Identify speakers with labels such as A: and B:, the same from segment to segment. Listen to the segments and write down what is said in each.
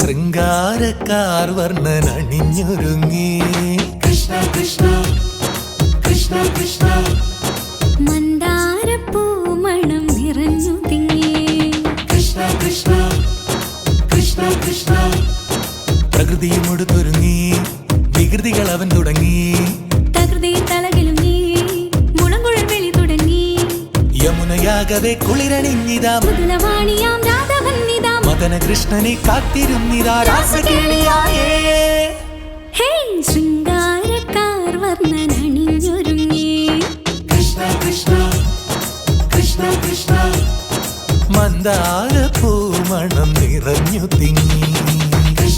A: ശൃംഗാരക്കാർ
B: കൃഷ്ണ കൃഷ്ണ കൃഷ്ണ കൃഷ്ണ
A: പ്രകൃതിയും ഒടുത്തൊരുങ്ങി വികൃതികൾ അവൻ തുടങ്ങി. യമുനയാകവെ കുളിരണിഞ്ഞിതാ. മദന കൃഷ്ണനെ കാത്തിരുന്നിതാ രാസകേളിയായേ.
C: ഹേ ശൃംഗാരക്കാർ വർണൻ അണിഞ്ഞൊരുങ്ങി
B: കൃഷ്ണ കൃഷ്ണ കൃഷ്ണ കൃഷ്ണ
A: മന്ദാര പൂമണം നിറഞ്ഞു തിങ്ങി.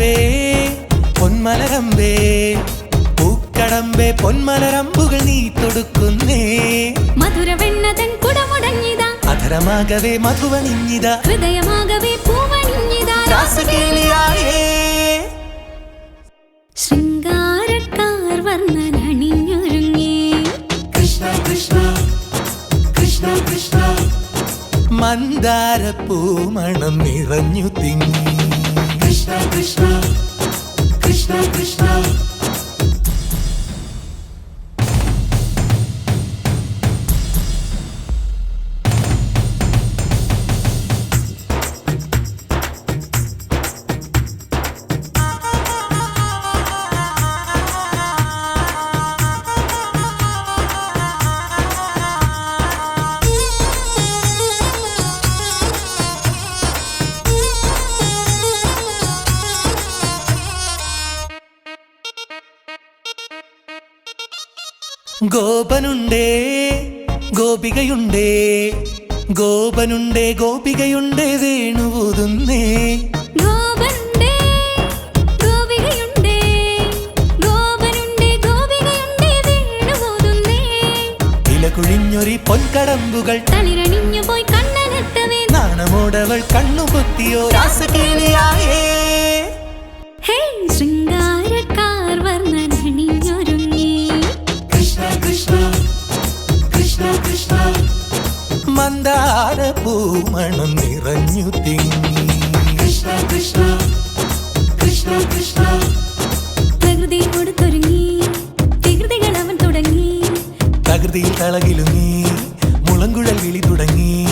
C: പൂക്കടമ്പേ പൊന്മലരമ്പേ പൂക്കടമ്പേ പൊന്മലരമ്പുകൾ നീ തൊടുക്കുന്നേ. മധുരവെണ്ണതൻ കുടമുടങ്ങിതാ
A: അധരമാകവേ മധുവണിഞ്ഞിതാ.
C: ഹൃദയമാകവേ പൂവണിഞ്ഞിതാ.
A: രാസകേളിയായേ
C: ശൃംഗാരക്കാർ വർണൻ അണിഞ്ഞൊരുങ്ങി
B: കൃഷ്ണ കൃഷ്ണ കൃഷ്ണ കൃഷ്ണ.
A: മന്ദാര പൂമണം നിറഞ്ഞു തിങ്ങി.
B: കൃഷ്ണ കൃഷ്ണ കൃഷ്ണ കൃഷ്ണ
A: ഗോപനുണ്ടേ ഗോപികയുണ്ടേ ഗോപനുണ്ടേ ഗോപികയുണ്ടേ വേണുപോതുന്നേ ഇലകുഴിഞ്ഞൊരി പൊൻകടമ്പുകൾ
C: തളിരണിഞ്ഞു പോയി കണ്ണനെത്തവേ
A: നാണമോടവൾ കണ്ണുപൊത്തിയോ. രാസകേളിയായേ പൂമണം നിറഞ്ഞു തിങ്ങി.
B: കൃഷ്ണ കൃഷ്ണ കൃഷ്ണ കൃഷ്ണ.
C: പ്രകൃതിയോട് കൊടുത്തൊരുങ്ങി. വികൃതികൾ അവൻ തുടങ്ങി.
A: പ്രകൃതിയിൽ തളകിലുങ്ങി. മുളങ്കുഴൽ വിളി തുടങ്ങി.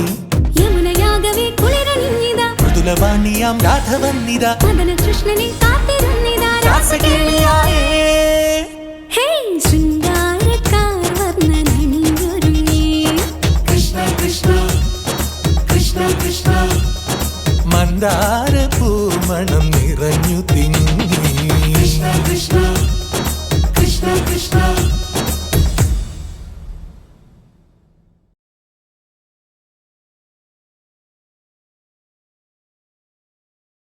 C: യമുനയാകവേ കുളിരണിഞ്ഞിതാ.
A: മൃദുലവാണിയാം
C: മദന കൃഷ്ണനെ കാത്തിരുന്നിതാ.
A: രാസകേളിയായേ മണം നിറഞ്ഞു തിങ്ങി. കൃഷ്ണ കൃഷ്ണ കൃഷ്ണ കൃഷ്ണ.